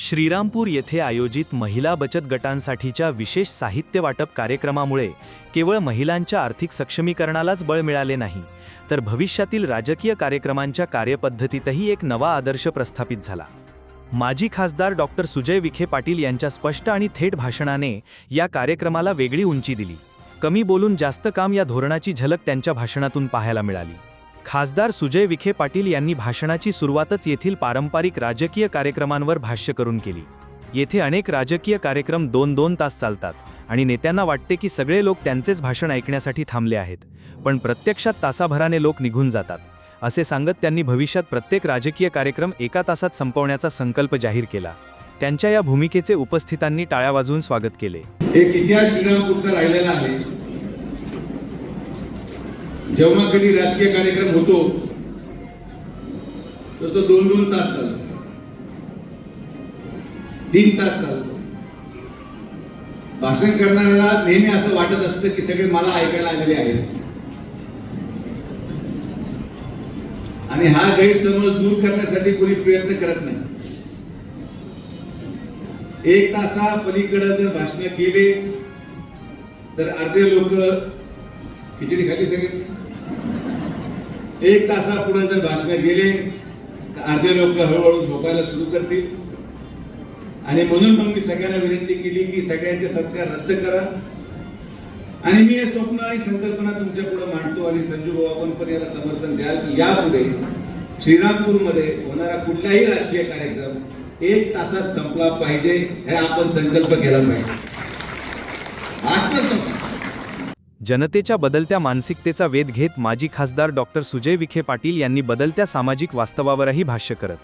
श्रीरामपूर येथे आयोजित महिला बचत गटांसाठीच्या विशेष साहित्य वाटप कार्यक्रमामुळे केवळ महिलांच्या आर्थिक सक्षमीकरणालाच बळ मिळाले नाही तर भविष्यातील राजकीय कार्यक्रमांच्या कार्यपद्धतीतही एक नवा आदर्श प्रस्थापित झाला. माजी खासदार डॉक्टर सुजय विखे पाटील यांच्या स्पष्ट आणि थेट भाषणाने या कार्यक्रमाला वेगळी उंची दिली. कमी बोलून जास्त काम या धोरणाची झलक त्यांच्या भाषणातून पाहायला मिळाली. खासदार सुजय विखे पाटील यांनी भाषणाची सुरुवातच येथील पारंपरिक राजकीय कार्यक्रमांवर भाष्य करून केली. येथे अनेक राजकीय कार्यक्रम दोन दोन तास चालतात आणि नेत्यांना वाटते की सगळे लोक त्यांचेच भाषण ऐकण्यासाठी थांबले आहेत पण प्रत्यक्षात तासाभराने लोक निघून जातात असे सांगत त्यांनी भविष्यात प्रत्येक राजकीय कार्यक्रम एका तासात संपवण्याचा संकल्प जाहीर केला. त्यांच्या या भूमिकेचे उपस्थितांनी टाळ्या वाजवून स्वागत केले. एक इतिहास श्रीरामपूरचा राहिलेला आहे. जेव्हा कधी राजकीय कार्यक्रम होतो तर तो दोन दोन तास चालतो. तीन तास चालतो. भाषण करणाऱ्याला नेहमी असं वाटत असतं की सगळे मला ऐकायला आलेले आहेत. आणि हा गैरसमज दूर करण्यासाठी कोणी प्रयत्न करत नाही. एक तासा पलीकडे जर भाषण केले तर अर्धे लोक खिचडी खाली सगळे एक तासापुढे जर भाषण गेले तर अर्धे लोक हळूहळू झोपायला सुरू करतील. आणि म्हणून मग मी सगळ्यांना विनंती केली की सगळ्यांचे सत्कार रद्द करा. आणि मी हे स्वप्न आणि संकल्पना तुमच्यापुढे मांडतो आणि संजू भाऊ आपण पण याला समर्थन द्याल की यापुढे श्रीरामपूरमध्ये होणारा कुठलाही राजकीय कार्यक्रम एक तासात संपला पाहिजे हे आपण संकल्प केला पाहिजे. भाषणच जनतेच्या बदलत्या मानसिकतेचा वेध घेत माजी खासदार डॉक्टर सुजय विखे पाटील यांनी बदलत्या सामाजिक वास्तवावरही भाष्य करत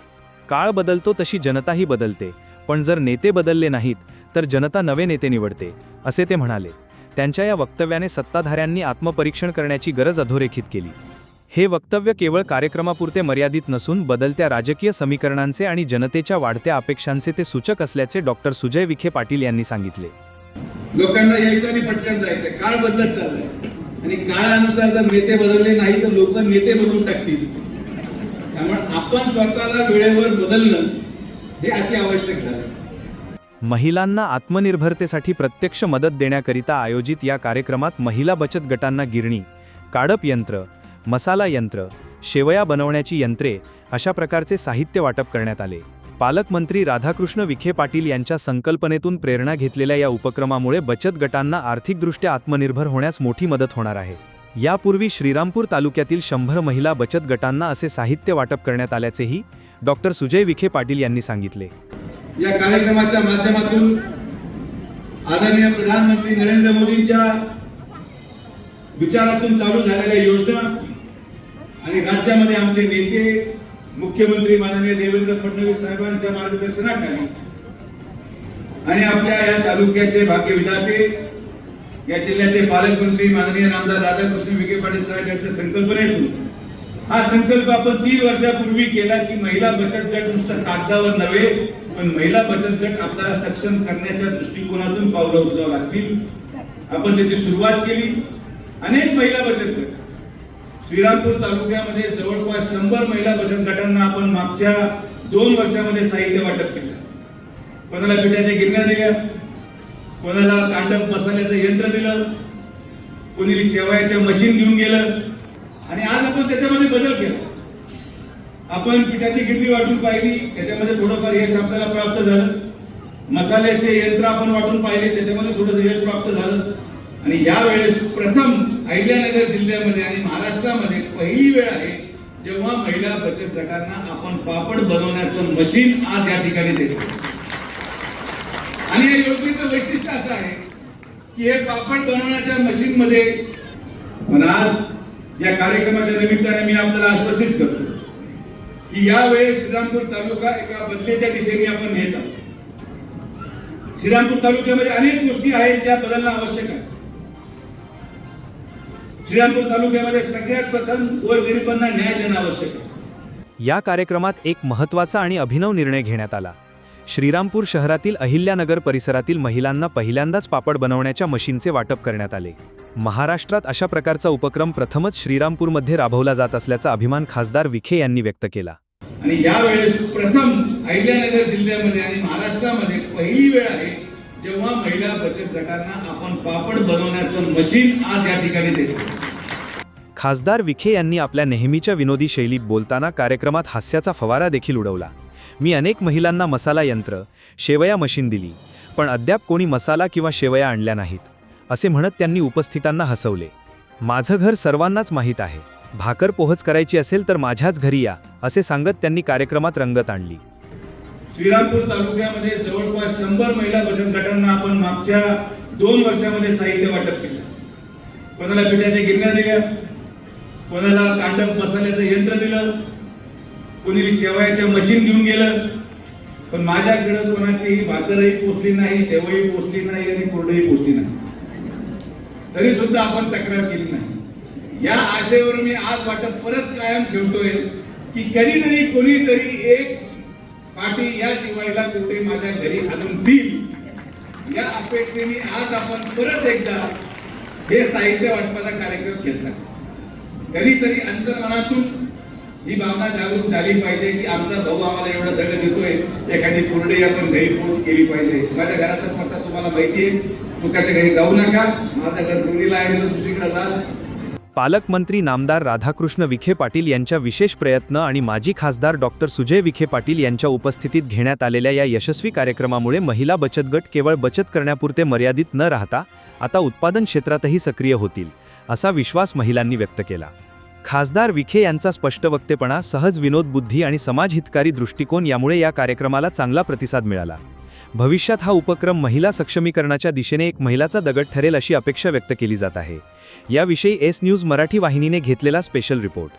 काळ बदलतो तशी जनताही बदलते पण जर नेते बदलले नाहीत तर जनता नवे नेते निवडते असे ते म्हणाले. त्यांच्या या वक्तव्याने सत्ताधाऱ्यांनी आत्मपरीक्षण करण्याची गरज अधोरेखित केली. हे वक्तव्य केवळ कार्यक्रमापुरते मर्यादित नसून बदलत्या राजकीय समीकरणांचे आणि जनतेच्या वाढत्या अपेक्षांचे ते सूचक असल्याचे डॉक्टर सुजय विखे पाटील यांनी सांगितले. लोकांना यायचं आणि पटकन जायचं. काळ बदलत चाललाय. आणि काळानुसार जर नेते बदलले नाही तर लोक नेते बदलून टाकतील. त्यामुळे आपण स्वतःला वेळेवर बदलणं हे अति आवश्यक झालं. महिलांना आत्मनिर्भरतेसाठी प्रत्यक्ष मदत देण्याकरिता आयोजित या कार्यक्रमात महिला बचत गटांना गिरणी काडप यंत्र मसाला यंत्र शेवया बनवण्याची यंत्रे अशा प्रकारचे साहित्य वाटप करण्यात आले. पालकमंत्री राधाकृष्ण विखे पाटील यांच्या संकल्पनेतून प्रेरणा घेतलेल्या या उपक्रमामुळे बचत गटांना आर्थिकदृष्ट्या आत्मनिर्भर होण्यास मोठी मदत होणार आहे. यापूर्वी श्रीरामपूर तालुक्यातील शंभर महिला बचत गटांना असे साहित्य वाटप करण्यात आल्याचेही डॉक्टर सुजय विखे पाटील यांनी सांगितले. या कार्यक्रमाच्या माध्यमातून आदरणीय प्रधानमंत्री नरेंद्र मोदींच्या विचारातून चालू झालेल्या योजना आणि राज्यामध्ये आमचे नेते मुख्यमंत्री माननीय देवेंद्र फडणवीस साहेबांच्या मार्गदर्शनाखाली आणि आपल्या या तालुक्याचे भाग्य विधाते या जिल्ह्याचे पालकमंत्री माननीय नामदार राधाकृष्ण विखे पाटील साहेब यांच्या संकल्पनेतून हा संकल्प आपण तीन वर्षापूर्वी केला की महिला बचत गट नुसतं कागदावर नव्हे पण महिला बचत गट आपल्याला सक्षम करण्याच्या दृष्टिकोनातून पावलं उचलावं लागतील. आपण त्याची सुरुवात केली. अनेक महिला बचत गट श्रीरामपूर तालुक्यामध्ये जवळपास शंभर महिला बचत गटांना आपण मागच्या दोन वर्षामध्ये साहित्य वाटप केलं. कोणाला पिठाच्या गिरण्या दिल्या कोणाला कांडप मसाल्याचं यंत्र दिलं कोणी शेवायचं मशीन घेऊन गेलं आणि आज आपण त्याच्यामध्ये बदल केला. आपण पिठाची गिरणी वाटून पाहिली त्याच्यामध्ये थोडंफार यश आपल्याला प्राप्त झालं. मसाल्याचे यंत्र आपण वाटून पाहिले त्याच्यामध्ये थोडंसं यश प्राप्त झालं. आणि यावेळेस प्रथम अहिल्यानगर जिल्ह्यामध्ये आणि महाराष्ट्रामध्ये पहिली वेळ आहे जेव्हा महिला बचत गटांना आपण पापड बनवण्याचं मशीन आज या ठिकाणी देतो. आणि या योजनेचं वैशिष्ट्य असं आहे की हे पापड बनवण्याच्या मशीन मध्ये पण आज या कार्यक्रमाच्या निमित्ताने मी आपल्याला आश्वासित करतो की यावेळेस श्रीरामपूर तालुका एका बदलेच्या दिशेने आपण नेत आहोत. श्रीरामपूर तालुक्यामध्ये अनेक गोष्टी आहेत ज्या बदलणं आवश्यक आहे. श्रीरामपूर तालुक्यामध्ये सगळ्यात प्रथम गोरगरिबांना न्याय देणं आवश्यक आहे. या कार्यक्रमात एक महत्त्वाचा आणि अभिनव निर्णय घेण्यात आला. श्रीरामपूर शहरातील अहिल्यानगर परिसरातील महिलांना पहिल्यांदाच पापड बनवण्याच्या मशीनचे वाटप करण्यात आले. महाराष्ट्रात अशा प्रकारचा उपक्रम प्रथमच श्रीरामपूरमध्ये राबवला जात असल्याचा अभिमान खासदार विखे यांनी व्यक्त केला. आणि यावेळेस प्रथम अहिल्यानगर जिल्ह्यामध्ये आणि महाराष्ट्रामध्ये पहिली वेळ आहे जेव्हा महिला बचत गटांना आपण पापड बनवण्याचं मशीन आज या ठिकाणी देतो. खासदार विखे यांनी आपल्या नेहमीच्या विनोदी शैलीत बोलताना कार्यक्रमात हास्याचा फवारा देखील उडवला. मी अनेक महिलांना मसाला यंत्र शेवया मशीन दिली पण अद्याप कोणी मसाला किंवा शेवया आणल्या नाहीत असे म्हणत त्यांनी उपस्थितांना हसवले. माझं घर सर्वांनाच माहीत आहे. भाकर पोहच करायची असेल तर माझ्याच घरी या असे सांगत त्यांनी कार्यक्रमात रंगत आणली. श्रीरामपूर तालुक्यामध्ये जवळपास शंभर महिला बचत गटांना आपण मागच्या दोन वर्षामध्ये साहित्य वाटप केलं. कोणाला पिठाच्या गिरण्या दिल्या? कोणाला कांडप मसाल्याचं यंत्र दिलं कोणी शेवयाच्या मशीन घेऊन गेलं पण माझ्याकडे कोणाचीही भाकरही पोचली नाही शेवई पोचली नाही आणि कोरडही पोचली नाही. तरी सुद्धा आपण तक्रार केली नाही. या आशेवर मी आज वाटत परत कायम ठेवतोय की कधीतरी कोणीतरी एक पाठी या दिवाळीला कुठे माझ्या घरी आणून देईल. या अपेक्षेने आज आपण परत एकदा हे साहित्य वाटपाचा कार्यक्रम घेतला. कधीतरी अंतर्मनातून ही भावना जागरूक झाली पाहिजे की आमचा भाऊ आम्हाला एवढं सगळं देतोय. एखादी कोरडी आपण घरी पोच केली पाहिजे. माझ्या घराचा पत्ता तुम्हाला माहिती आहे तुकाच्या घरी जाऊ नका. माझं घर कोणीला आहे तर दुसरीकडे जा पालकमंत्री नामदार राधाकृष्ण विखे पाटील यांच्या विशेष प्रयत्न आणि माजी खासदार डॉक्टर सुजय विखे पाटील यांच्या उपस्थितीत घेण्यात आलेल्या या यशस्वी कार्यक्रमामुळे महिला बचत गट केवळ बचत करण्यापुरते मर्यादित न राहता आता उत्पादन क्षेत्रातही सक्रिय होतील. असा विश्वास महिलांनी व्यक्त केला. खासदार विखे यांचा स्पष्ट वक्तेपणा सहज विनोदबुद्धी आणि समाजहितकारी दृष्टिकोन यामुळे या कार्यक्रमाला चांगला प्रतिसाद मिळाला. भविष्यात हा उपक्रम महिला सक्षमीकरणाच्या दिशेने एक महिलाचा दगड ठरेल अशी अपेक्षा व्यक्त केली जात आहे. याविषयी एस न्यूज मराठी वाहिनीने घेतलेला स्पेशल रिपोर्ट.